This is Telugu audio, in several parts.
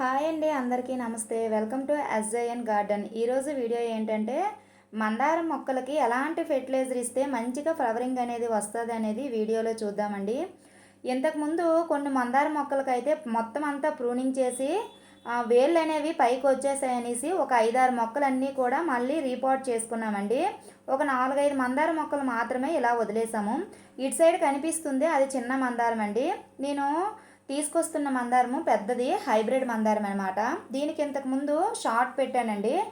హాయ్ అండి అందరికీ నమస్తే. Welcome to SIN garden. ఈరోజు వీడియో ఏంటంటే మందారం మొక్కలకి ఎలాంటి ఫెర్టిలైజర్ ఇస్తే మంచిగా ఫ్లవరింగ్ అనేది వస్తుంది అనేది వీడియోలో చూద్దామండి. ఇంతకుముందు కొన్ని మందారం మొక్కలకైతే మొత్తం అంతా ప్రూనింగ్ చేసి వేళ్ళు అనేవి పైకి వచ్చేసాయనేసి ఒక ఐదారు మొక్కలన్నీ కూడా మళ్ళీ రీపోర్ట్ చేసుకున్నామండి. ఒక నాలుగైదు మందార మొక్కలు మాత్రమే ఇలా వదిలేసాము. ఇటు సైడ్ కనిపిస్తుంది అది చిన్న మందారం అండి. నేను తీసుకొస్తున్న మందారము పెద్దది హైబ్రిడ్ మందారం అనమాట దీనికి ఇంతకు ముందు షార్ట్ పెట్టానండి.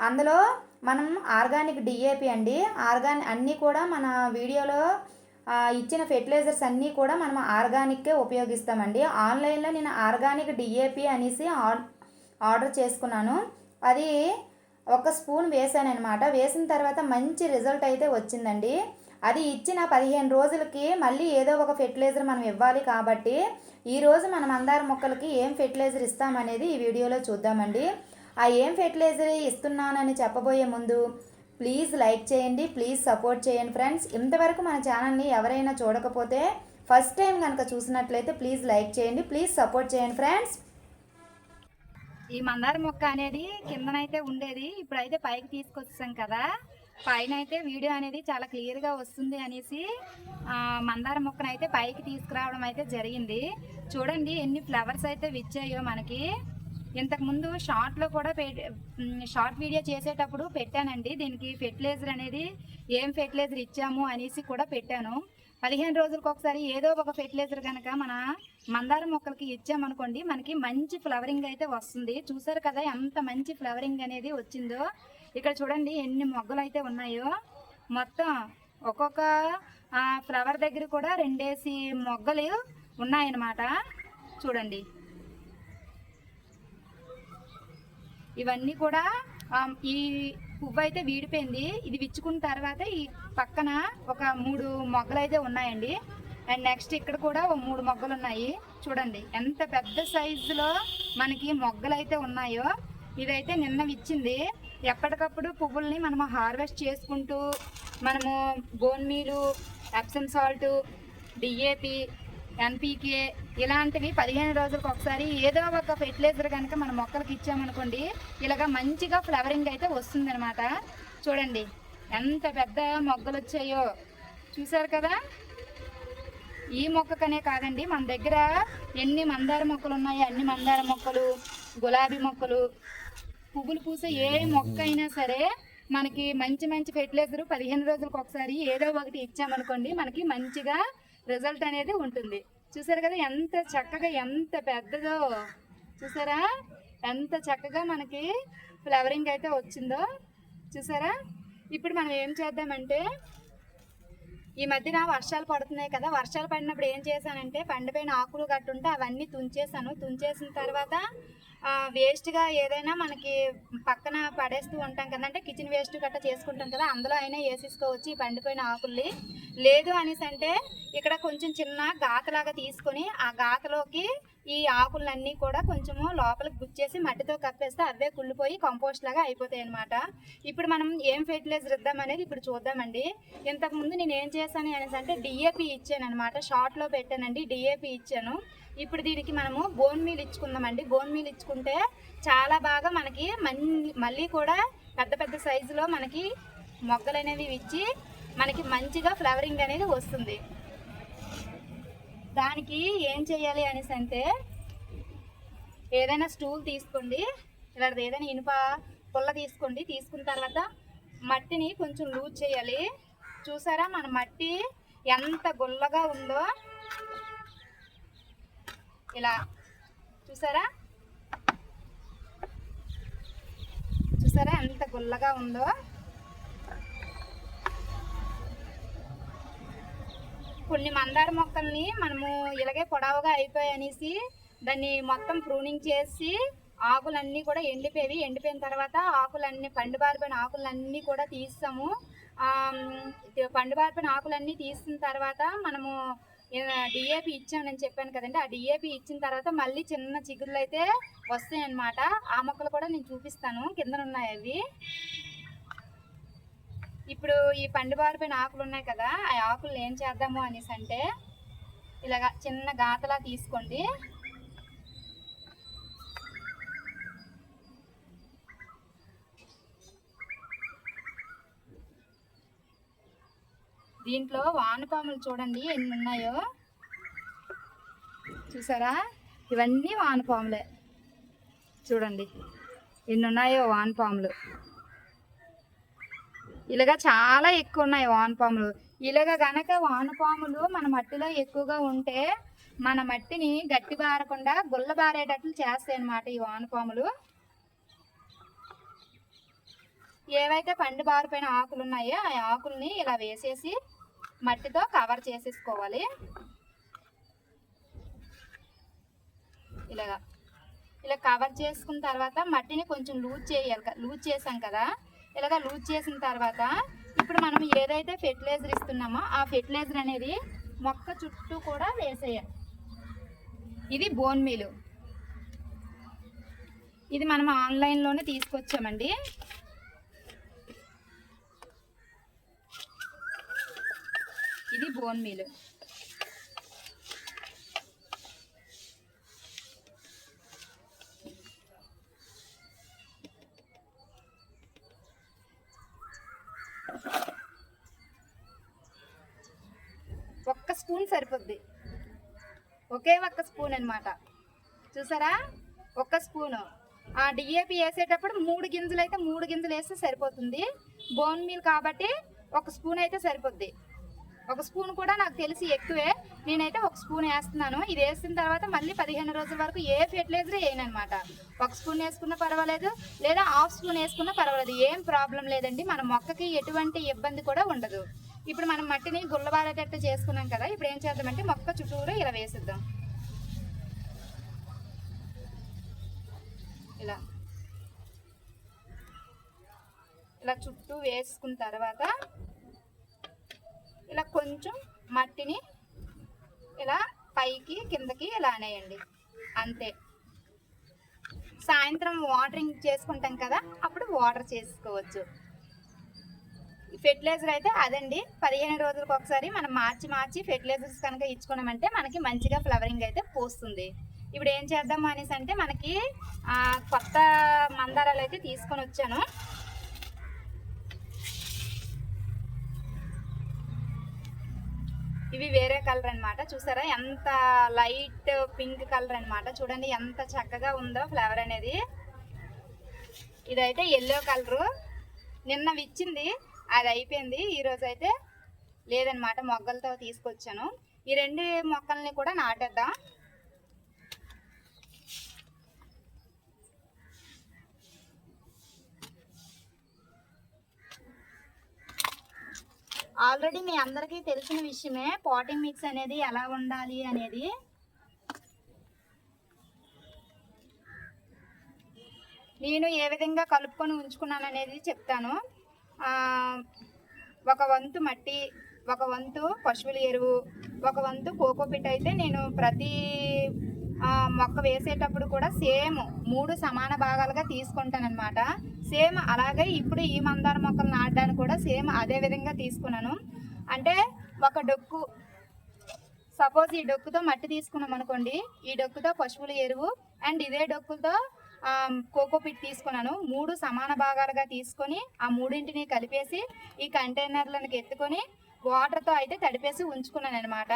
అందులో మనం ఆర్గానిక్ డిఏపి అండి. ఆర్గాని అన్నీ కూడా మన వీడియోలో ఇచ్చిన ఫెర్టిలైజర్స్ అన్నీ కూడా మనం ఆర్గానిక్కే ఉపయోగిస్తామండి. ఆన్లైన్లో నేను ఆర్గానిక్ డిఏపి అనేసి ఆర్- ఆర్డర్ చేసుకున్నాను. అది ఒక స్పూన్ వేసాను అనమాట వేసిన తర్వాత మంచి రిజల్ట్ అయితే వచ్చిందండి. అది ఇచ్చిన పదిహేను రోజులకి మళ్ళీ ఏదో ఒక ఫెర్టిలైజర్ మనం ఇవ్వాలి కాబట్టి ఈరోజు మనం మందార మొక్కలకి ఏం ఫెర్టిలైజర్ ఇస్తామనేది ఈ వీడియోలో చూద్దామండి. ఆ ఏం ఫెర్టిలైజర్ ఇస్తున్నానని చెప్పబోయే ముందు ప్లీజ్ లైక్ చేయండి ప్లీజ్ సపోర్ట్ చేయండి ఫ్రెండ్స్. ఇంతవరకు మన ఛానల్ని ఎవరైనా చూడకపోతే ఫస్ట్ టైం కనుక చూసినట్లయితే ప్లీజ్ లైక్ చేయండి ప్లీజ్ సపోర్ట్ చేయండి ఫ్రెండ్స్. ఈ మందార మొక్క అనేది కిందనైతే ఉండేది ఇప్పుడైతే పైకి తీసుకొచ్చాం కదా. పైన అయితే వీడియో అనేది చాలా క్లియర్గా వస్తుంది అనేసి మందార మొక్కను అయితే పైకి తీసుకురావడం అయితే జరిగింది. చూడండి ఎన్ని ఫ్లవర్స్ అయితే విచ్చాయో మనకి. ఇంతకుముందు షార్ట్లో కూడా పె- షార్ట్ వీడియో చేసేటప్పుడు పెట్టానండి. దీనికి ఫెర్టిలైజర్ అనేది ఏం ఫెర్టిలైజర్ ఇచ్చాము అనేసి కూడా పెట్టాను. పదిహేను రోజులకు ఒకసారి ఏదో ఒక ఫెర్టిలైజర్ కనుక మన మందార మొక్కలకి ఇచ్చామనుకోండి మనకి మంచి ఫ్లవరింగ్ అయితే వస్తుంది. చూసారు కదా ఎంత మంచి ఫ్లవరింగ్ అనేది వచ్చిందో. ఇక్కడ చూడండి ఎన్ని మొగ్గలు అయితే ఉన్నాయో. మొత్తం ఒక్కొక్క ఫ్లవర్ దగ్గర కూడా రెండేసి మొగ్గలు ఉన్నాయన్నమాట. చూడండి. ఇవన్నీ కూడా ఈ పువ్వు అయితే వీడిపోయింది. ఇది విచ్చుకున్న తర్వాత ఈ పక్కన ఒక మూడు మొగ్గలు అయితే ఉన్నాయండి. అండ్ నెక్స్ట్ ఇక్కడ కూడా ఓ మూడు మొగ్గలు ఉన్నాయి. చూడండి ఎంత పెద్ద సైజులో మనకి మొగ్గలు అయితే ఉన్నాయో. ఇదైతే నిన్న విచ్చింది. ఎప్పటికప్పుడు పువ్వుల్ని మనము హార్వెస్ట్ చేసుకుంటూ మనము bone meal Epsom salt DAP NPK ఇలాంటివి పదిహేను రోజులకు ఒకసారి ఏదో ఒక ఫెర్టిలైజర్ కనుక మన మొక్కలకి ఇచ్చామనుకోండి ఇలాగ మంచిగా ఫ్లవరింగ్ అయితే వస్తుందన్నమాట. చూడండి ఎంత పెద్ద మొగ్గలు వచ్చాయో. చూసారు కదా? ఈ మొక్కకనే కాదండి మన దగ్గర ఎన్ని మందార మొక్కలు ఉన్నాయో అన్ని మందార మొక్కలు గులాబీ మొక్కలు పువ్వులు పూసే ఏ మొక్క అయినా సరే మనకి మంచి మంచి ఫెర్టిలైజర్ పదిహేను రోజులకు ఒకసారి ఏదో ఒకటి ఇచ్చామనుకోండి మనకి మంచిగా రిజల్ట్ అనేది ఉంటుంది. చూసారు కదా ఎంత చక్కగా ఎంత పెద్దదో. చూసారా? ఎంత చక్కగా మనకి ఫ్లవరింగ్ అయితే వచ్చిందో. చూసారా? ఇప్పుడు మనం ఏం చేద్దామంటే ఈ మధ్యన వర్షాలు పడుతున్నాయి కదా. వర్షాలు పడినప్పుడు ఏం చేశానంటే పండిపోయిన ఆకులు గట్టుంటే అవన్నీ తుంచేసాను తుంచేసిన తర్వాత వేస్ట్గా ఏదైనా మనకి పక్కన పడేస్తూ ఉంటాం కదా. అంటే కిచెన్ వేస్ట్ గట్రా చేసుకుంటాం కదా. అందులో అయినా వేసేసుకోవచ్చు ఈ పండిపోయిన ఆకుల్ని. లేదు అనేసి అంటే ఇక్కడ కొంచెం చిన్న గాతలాగా తీసుకొని ఆ గాతలోకి ఈ ఆకులన్నీ కూడా కొంచెము లోపలికి గుచ్చేసి మట్టితో కప్పేస్తే అవే కుళ్ళిపోయి కంపోస్ట్ లాగా అయిపోతాయి అనమాట ఇప్పుడు మనం ఏం ఫెర్టిలైజర్ ఇద్దాం అనేది ఇప్పుడు చూద్దామండి. ఇంతకుముందు నేను ఏం చేశాను అనేసి అంటే డిఏపి ఇచ్చాను అనమాట షార్ట్లో పెట్టానండి డిఏపి ఇచ్చాను. ఇప్పుడు దీనికి మనము బోన్ మీల్ ఇచ్చుకుందామండి. బోన్ మీల్ ఇచ్చుకుంటే చాలా బాగా మనకి మళ్ళీ కూడా పెద్ద పెద్ద సైజులో మనకి మొగ్గలు అనేవి ఇచ్చి మనకి మంచిగా ఫ్లవరింగ్ అనేది వస్తుంది. దానికి ఏం చేయాలి అనేసి అంటే ఏదైనా స్టూల్ తీసుకోండి. ఇలాంటిది ఏదైనా ఇనుప పుల్ల తీసుకోండి. తీసుకున్న తర్వాత మట్టిని కొంచెం లూజ్ చేయాలి. చూసారా? మన మట్టి ఎంత గుల్లగా ఉందో. ఇలా చూసారా? చూసారా ఎంత గుల్లగా ఉందో? కొన్ని మందార మొక్కల్ని మనము ఇలాగే పొడవుగా అయిపోయి అనేసి దాన్ని మొత్తం ప్రూనింగ్ చేసి ఆకులన్నీ కూడా ఎండిపోయి ఎండిపోయిన తర్వాత ఆకులన్నీ పండుబారిపోయిన ఆకులన్నీ కూడా తీస్తాము. పండుబారిపోయిన ఆకులన్నీ తీసిన తర్వాత మనము డిఏపి ఇచ్చామని చెప్పాను కదండి. ఆ డిఏపి ఇచ్చిన తర్వాత మళ్ళీ చిన్న చిగుళ్ళు అయితే వస్తాయన్నమాట. ఆ మొక్కలు కూడా నేను చూపిస్తాను. కింద ఉన్నాయి అవి. ఇప్పుడు ఈ పండు బారిపోయిన ఆకులు ఉన్నాయి కదా ఆ ఆకులు ఏం చేద్దాము అనేసి అంటే ఇలాగ చిన్న గాతలా తీసుకోండి. దీంట్లో వానపాములు చూడండి ఎన్ని ఉన్నాయో. చూసారా? ఇవన్నీ వానపాములే. చూడండి ఎన్ని ఉన్నాయో వానపాములు. ఇలాగా చాలా ఎక్కువ ఉన్నాయి వానపాములు. ఇలాగ గనక వానపాములు మన మట్టిలో ఎక్కువగా ఉంటే మన మట్టిని గట్టి బారకుండా గుల్ల బారేటట్లు చేస్తాయి అన్నమాట ఈ వానపాములు. ఏవైతే పండు బారిపోయిన ఆకులు ఉన్నాయో ఆ ఆకుల్ని ఇలా వేసేసి మట్టితో కవర్ చేసేసుకోవాలి. ఇలాగా. ఇలా కవర్ చేసుకున్న తర్వాత మట్టిని కొంచెం లూజ్ చేయాలి లూజ్ చేసాం కదా. ఇలాగ లూజ్ చేసిన తర్వాత ఇప్పుడు మనం ఏదైతే ఫెర్టిలైజర్ ఇస్తున్నామో ఆ ఫెర్టిలైజర్ అనేది మొక్క చుట్టూ కూడా వేసేయాలి. ఇది బోన్ మీలు ఇది మనం ఆన్లైన్లోనే తీసుకొచ్చామండి. ఇది బోన్ మీలు ఒక్క స్పూన్ సరిపోద్ది. ఒకే ఒక్క స్పూన్ అనమాట చూసారా? ఒక్క స్పూను. ఆ డిఏపి వేసేటప్పుడు మూడు గింజలు అయితే మూడు గింజలు వేస్తే సరిపోతుంది. బోన్ మీల్ కాబట్టి ఒక స్పూన్ అయితే సరిపోద్ది. ఒక స్పూన్ కూడా నాకు తెలిసి ఎక్కువే. నేనైతే ఒక స్పూన్ వేస్తున్నాను. ఇది వేసిన తర్వాత మళ్ళీ పదిహేను రోజుల వరకు ఏ ఫెర్టిలైజర్ వేయను అనమాట ఒక స్పూన్ వేసుకున్నా పర్వాలేదు లేదా హాఫ్ స్పూన్ వేసుకున్నా పర్వాలేదు. ఏం ప్రాబ్లం లేదండి. మన మొక్కకి ఎటువంటి ఇబ్బంది కూడా ఉండదు. ఇప్పుడు మనం మట్టిని గుల్లబారేటట్టు చేసుకున్నాం కదా ఇప్పుడు ఏం చేద్దామంటే మొక్క చుట్టూరు ఇలా వేసిద్దాం. ఇలా. ఇలా చుట్టూ వేసుకున్న తర్వాత ఇలా కొంచెం మట్టిని ఇలా పైకి కిందకి ఇలా అనేయండి. అంతే. సాయంత్రం వాటరింగ్ చేసుకుంటాం కదా అప్పుడు వాటర్ చేసుకోవచ్చు. ఫెర్టిలైజర్ అయితే అదండి. పదిహేను రోజులకు ఒకసారి మనం మార్చి మార్చి ఫెర్టిలైజర్స్ కనుక ఇచ్చుకున్నామంటే మనకి మంచిగా ఫ్లవరింగ్ అయితే పోస్తుంది. ఇప్పుడు ఏం చేద్దాం అనేసి అంటే మనకి కొత్త మందారాలు అయితే తీసుకొని వచ్చాను. ఇవి వేరే కలర్ అనమాట చూసారా? ఎంత లైట్ పింక్ కలర్ అనమాట చూడండి ఎంత చక్కగా ఉందో ఫ్లవర్ అనేది. ఇదైతే ఎల్లో కలరు. నిన్న విచ్చింది అది అయిపోయింది ఈరోజు అయితే లేదనమాట మొగ్గలతో తీసుకొచ్చాను. ఈ రెండు మొక్కల్ని కూడా నాటేద్దాం. ఆల్రెడీ మీ అందరికీ తెలిసిన విషయమే పాటింగ్ మిక్స్ అనేది ఎలా ఉండాలి అనేది. నేను ఏ విధంగా కలుపుకొని ఉంచుకున్నాను అనేది చెప్తాను. ఒక వంతు మట్టి ఒక వంతు పశువుల ఎరువు ఒక వంతు కోకోపిట్ అయితే నేను ప్రతి మొక్క వేసేటప్పుడు కూడా సేమ్ మూడు సమాన భాగాలుగా తీసుకుంటానమాట సేమ్ అలాగే ఇప్పుడు ఈ మందార మొక్కలు నాటడానికి కూడా సేమ్ అదే విధంగా తీసుకున్నాను. అంటే ఒక డొక్కు సపోజ్ ఈ డొక్కుతో మట్టి తీసుకున్నాం అనుకోండి ఈ డొక్కుతో పశువుల ఎరువు అండ్ ఇదే కోకో పిట్ తీసుకున్నాను. మూడు సమాన భాగాలుగా తీసుకొని ఆ మూడింటిని కలిపేసి ఈ కంటైనర్లను ఎత్తుకొని వాటర్తో అయితే తడిపేసి ఉంచుకున్నాను అనమాట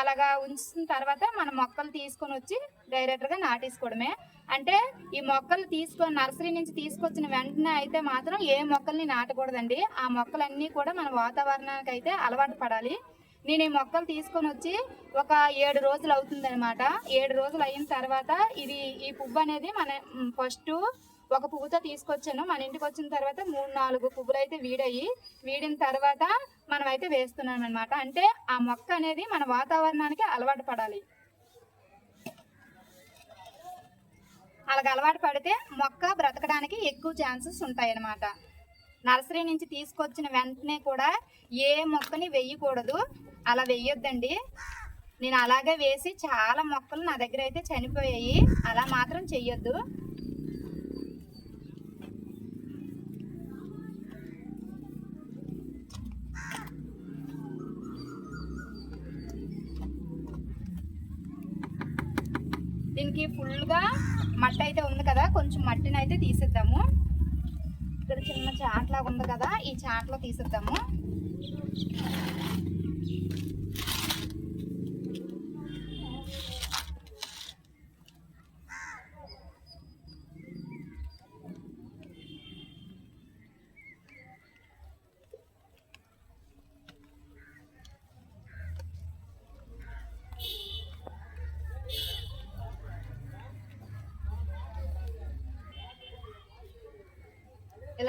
అలాగా ఉంచిన తర్వాత మన మొక్కలు తీసుకొని వచ్చి డైరెక్ట్గా నాటేసుకోవడమే. అంటే ఈ మొక్కలు తీసుకొని నర్సరీ నుంచి తీసుకొచ్చిన వెంటనే అయితే మాత్రం ఏ మొక్కల్ని నాటకూడదండి. ఆ మొక్కలన్నీ కూడా మన వాతావరణానికి అయితే అలవాటు పడాలి. నేను ఈ మొక్కలు తీసుకొని వచ్చి ఒక ఏడు రోజులు అవుతుంది అనమాట ఏడు రోజులు అయిన తర్వాత ఇది ఈ పువ్వు అనేది మన ఫస్ట్ ఒక పువ్వుతో తీసుకొచ్చాను. మన ఇంటికి వచ్చిన తర్వాత మూడు నాలుగు పువ్వులు అయితే వీడయి. వీడిన తర్వాత మనం అయితే వేస్తున్నాం అనమాట అంటే ఆ మొక్క అనేది మన వాతావరణానికి అలవాటు పడాలి. అలాగ అలవాటు పడితే మొక్క బ్రతకడానికి ఎక్కువ ఛాన్సెస్ ఉంటాయి అన్నమాట నర్సరీ నుంచి తీసుకొచ్చిన వెంటనే కూడా ఏ మొక్కని వెయ్యకూడదు అలా వెయ్యొద్దండి నేను అలాగే వేసి చాలా మొక్కలు నా దగ్గర అయితే చనిపోయాయి. అలా మాత్రం చెయ్యొద్దు. దీనికి ఫుల్గా మట్టి అయితే ఉంది కదా కొంచెం మట్టిని అయితే తీసేద్దాము. ఇక్కడ చిన్న చాట్లాగా ఉంది కదా ఈ చాట్లో తీసేద్దాము.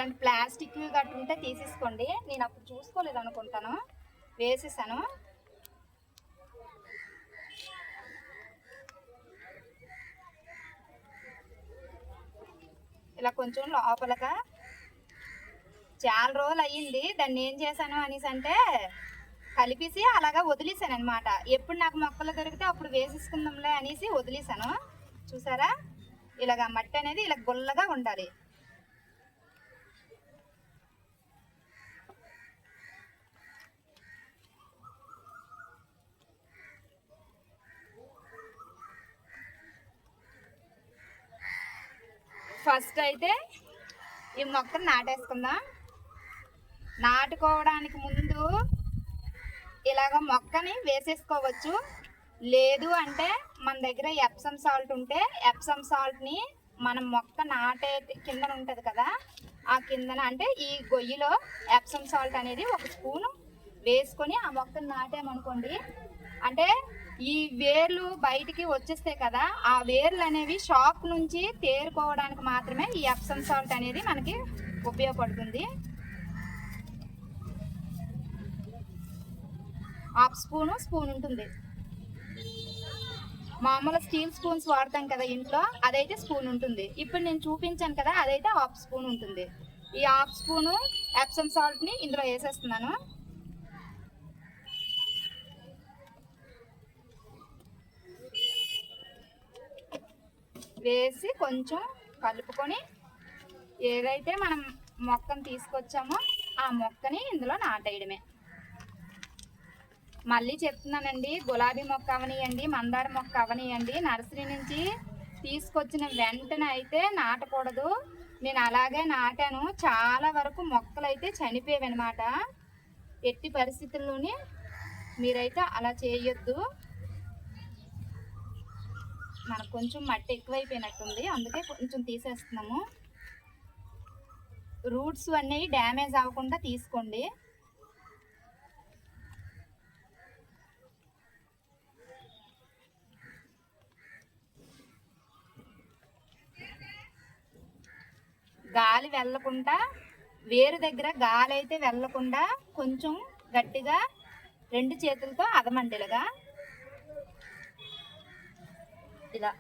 ఇలాంటి ప్లాస్టిక్ గట్టు ఉంటే తీసేసుకోండి. నేను అప్పుడు చూసుకోలేదు అనుకుంటాను. వేసేసాను. ఇలా కొంచెం లోపలగా చాలా రోజులు అయ్యింది. దాన్ని ఏం చేశాను అనేసి అంటే కలిపేసి అలాగా వదిలేసాను అనమాట ఎప్పుడు నాకు మొక్కలు దొరికితే అప్పుడు వేసేసుకుందాంలే అనేసి వదిలేసాను. చూసారా? ఇలాగ మట్టి అనేది ఇలా గుల్లగా ఉండాలి. ఫస్ట్ అయితే ఈ మొక్కను నాటేసుకుందాం. నాటుకోవడానికి ముందు ఇలాగ మొక్కని వేసేసుకోవచ్చు. లేదు అంటే మన దగ్గర ఎప్సమ్ సాల్ట్ ఉంటే ఎప్సమ్ సాల్ట్ని మనం మొక్క నాటే కిందన ఉంటుంది కదా ఆ కిందన అంటే ఈ గొయ్యిలో ఎప్సమ్ సాల్ట్ అనేది ఒక స్పూను వేసుకొని ఆ మొక్కను నాటామనుకోండి అంటే ఈ వేర్లు బయటికి వచ్చేస్తాయి కదా ఆ వేర్లు అనేవి షాక్ నుంచి తేరుకోవడానికి మాత్రమే ఈ ఎప్సమ్ సాల్ట్ అనేది మనకి ఉపయోగపడుతుంది. హాఫ్ స్పూను స్పూన్ ఉంటుంది. మామూలు స్టీల్ స్పూన్స్ వాడతాం కదా ఇంట్లో అదైతే స్పూన్ ఉంటుంది. ఇప్పుడు నేను చూపించాను కదా అదైతే హాఫ్ స్పూన్ ఉంటుంది. ఈ హాఫ్ స్పూను ఎప్సమ్ సాల్ట్ని ఇందులో వేసేస్తున్నాను. వేసి కొంచెం కలుపుకొని ఏదైతే మనం మొక్కను తీసుకొచ్చామో ఆ మొక్కని ఇందులో నాటేయడమే. మళ్ళీ చెప్తున్నానండి గులాబీ మొక్క అవనియండి మందార మొక్క అవనియండి నర్సరీ నుంచి తీసుకొచ్చిన వెంటనే అయితే నాటకూడదు. నేను అలాగే నాటాను. చాలా వరకు మొక్కలు అయితే చనిపోయావన్నమాట ఎట్టి పరిస్థితుల్లోని మీరైతే అలా చేయొద్దు. మనకు కొంచెం మట్టి ఎక్కువైపోయినట్టుంది. అందుకే కొంచెం తీసేస్తున్నాము. రూట్స్ అన్నీ డ్యామేజ్ అవ్వకుండా తీసుకోండి. గాలి వెళ్ళకుండా వేరు దగ్గర గాలి అయితే వెళ్ళకుండా కొంచెం గట్టిగా రెండు చేతులతో అదమండిలుగా ఇలా.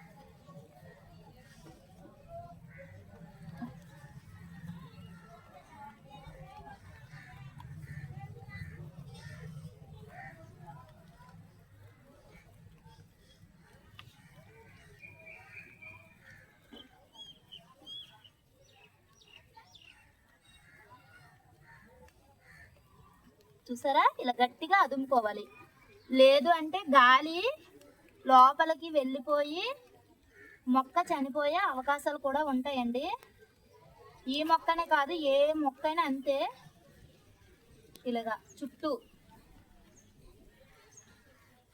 చూసారా? ఇలా గట్టిగా అదుముకోవాలి. లేదు అంటే గాలి లోపలికి వెళ్ళిపోయి మొక్క చనిపోయే అవకాశాలు కూడా ఉంటాయండి. ఈ మొక్కనే కాదు ఏ మొక్కైనా అంతే. ఇలాగా చుట్టూ.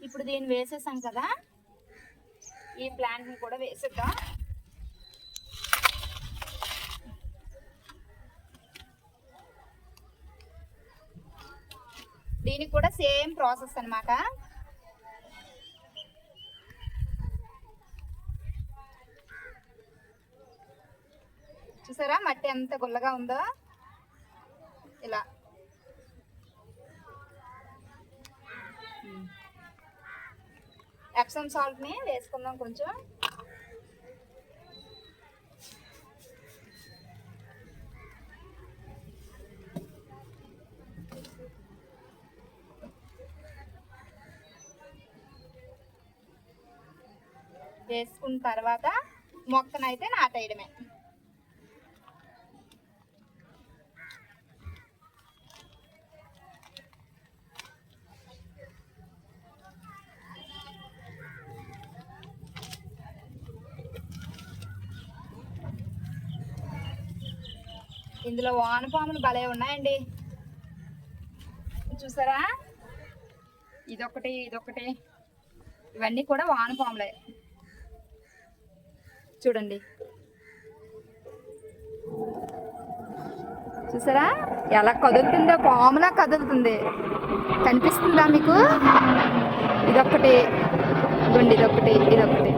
ఇప్పుడు దీన్ని వేసేసాం కదా. ఈ ప్లాంట్ని కూడా వేసేద్దాం. దీనికి కూడా సేమ్ ప్రాసెస్ అనమాట చూసారా? మట్టి ఎంత గుల్లగా ఉందో? ఇలా. ఎప్సమ్ సాల్ట్ని వేసుకుందాం కొంచెం. వేసుకున్న తర్వాత మొక్కనైతే నాటేయడమే. ఇందులో వానపాములు భలే ఉన్నాయండి. చూసారా? ఇదొకటి ఇదొకటి ఇవన్నీ కూడా వానపాములే. చూడండి. చూసారా? ఎలా కదులుతుందో పాములా కదులుతుంది. కనిపిస్తుందా మీకు? ఇదొకటి గుండి ఇదొకటి ఇదొకటి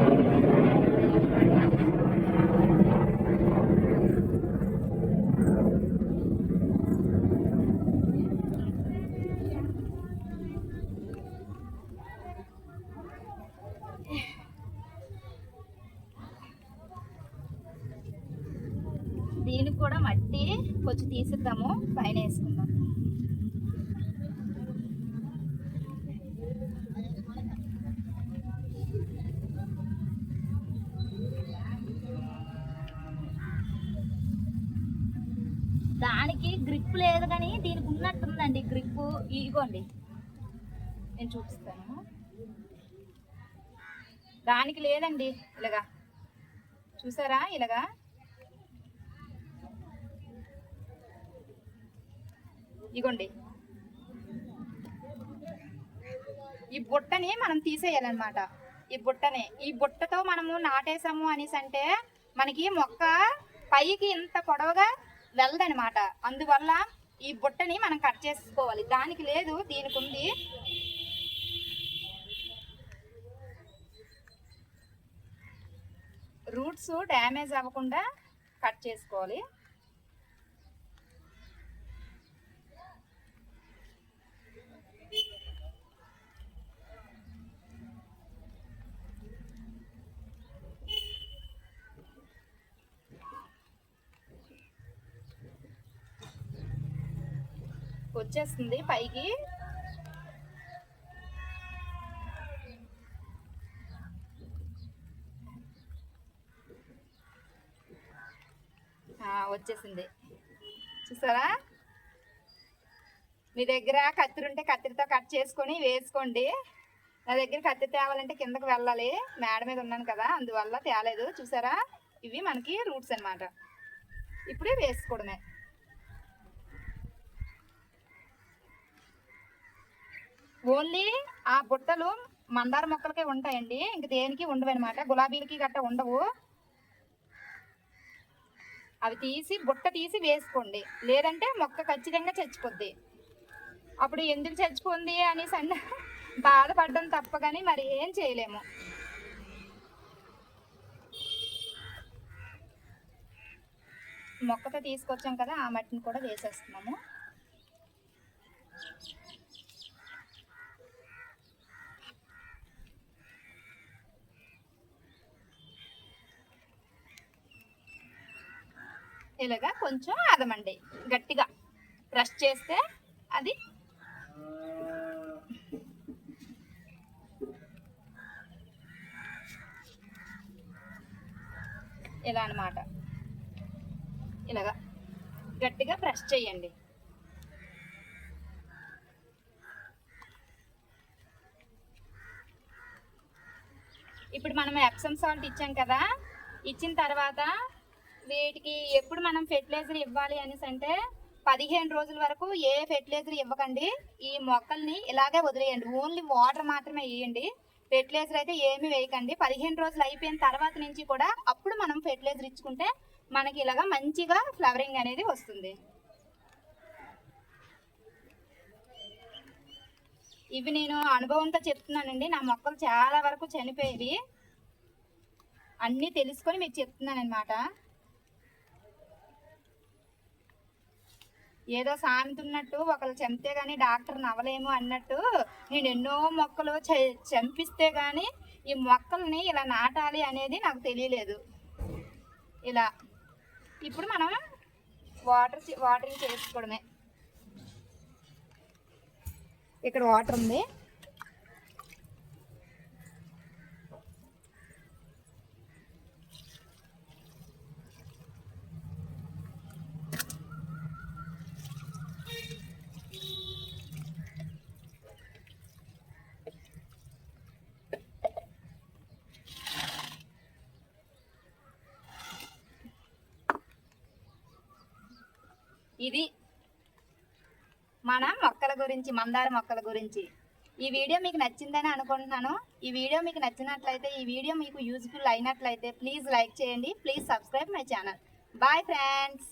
దీనికి కూడా మట్టి కొంచెం తీసిద్దాము పైన వేసుకుందాం దానికి గ్రిప్ లేదు కానీ దీనికి ఉన్నట్టుందండి గ్రిప్ ఇదిగోండి నేను చూపిస్తాను. దానికి లేదండి ఇలాగా. చూసారా ఇలాగా? ఇగోండి. ఈ బుట్టని మనం తీసేయాలన్నమాట. ఈ బుట్టని. ఈ బుట్టతో మనము నాటేసాము అనేసి అంటే మనకి మొక్క పైకి ఇంత పొడవుగా వెళ్ళదనమాట అందువల్ల ఈ బుట్టని మనం కట్ చేసుకోవాలి. దానికి లేదు దీనికి ఉంది. రూట్స్ డ్యామేజ్ అవ్వకుండా కట్ చేసుకోవాలి. వచ్చేస్తుంది పైకి. వచ్చేసింది. చూసారా? మీ దగ్గర కత్తిరి ఉంటే కత్తిరితో కట్ చేసుకొని వేసుకోండి. నా దగ్గర కత్తి తేవాలంటే కిందకి వెళ్ళాలి. మేడ మీద ఉన్నాను కదా అందువల్ల తేలేదు. చూసారా? ఇవి మనకి రూట్స్ అన్నమాట. ఇప్పుడే వేసుకోవడమే. ఓన్లీ ఆ బుట్టలు మందార మొక్కలకే ఉంటాయండి. ఇంక దేనికి ఉండవు అనమాట గులాబీలకి గట్ట ఉండవు. అవి తీసి బుట్ట తీసి వేసుకోండి. లేదంటే మొక్క ఖచ్చితంగా చచ్చిపోద్ది. అప్పుడు ఎందుకు చచ్చిపోంది అనేసి అన్న బాధపడడం తప్ప కానీ మరి ఏం చేయలేము. మొక్కతో తీసుకొచ్చాం కదా ఆ మట్టిని కూడా వేసేస్తున్నాము. ఇలాగా కొంచెం అదమండి గట్టిగా ప్రెస్ చేస్తే అది ఇలా అన్నమాట. ఇలాగా గట్టిగా ప్రెస్ చేయండి. ఇప్పుడు మనం ఎప్సమ్ సాల్ట్ ఇచ్చాం కదా ఇచ్చిన తర్వాత వీటికి ఎప్పుడు మనం ఫెర్టిలైజర్ ఇవ్వాలి అనేసి అంటే పదిహేను రోజుల వరకు ఏ ఫెర్టిలైజర్ ఇవ్వకండి. ఈ మొక్కల్ని ఇలాగే వదిలేయండి. ఓన్లీ వాటర్ మాత్రమే వేయండి. ఫెర్టిలైజర్ అయితే ఏమి వేయకండి. పదిహేను రోజులు అయిపోయిన తర్వాత నుంచి కూడా అప్పుడు మనం ఫెర్టిలైజర్ ఇచ్చుకుంటే మనకి ఇలాగా మంచిగా ఫ్లవరింగ్ అనేది వస్తుంది. ఇవి నేను అనుభవంతో చెప్తున్నానండి. నా మొక్కలు చాలా వరకు చనిపోయేవి. అన్నీ తెలుసుకొని మీకు చెప్తున్నాను అనమాట ఏదో సామెతున్నట్టు ఒకరు చంపితే గానీ డాక్టర్ నవ్వలేము అన్నట్టు నేను ఎన్నో మొక్కలు చంపిస్తే గానీ ఈ మొక్కల్ని ఇలా నాటాలి అనేది నాకు తెలియలేదు. ఇలా. ఇప్పుడు మనం వాటర్ వాటరింగ్ చేసుకోవడమే. ఇక్కడ వాటర్ ఉంది. ఇది మన మొక్కల గురించి మందార మొక్కల గురించి. ఈ వీడియో మీకు నచ్చిందని అనుకుంటున్నాను. ఈ వీడియో మీకు నచ్చినట్లయితే ఈ వీడియో మీకు యూజ్ఫుల్ అయినట్లయితే ప్లీజ్ లైక్ చేయండి. Please subscribe my channel bye friends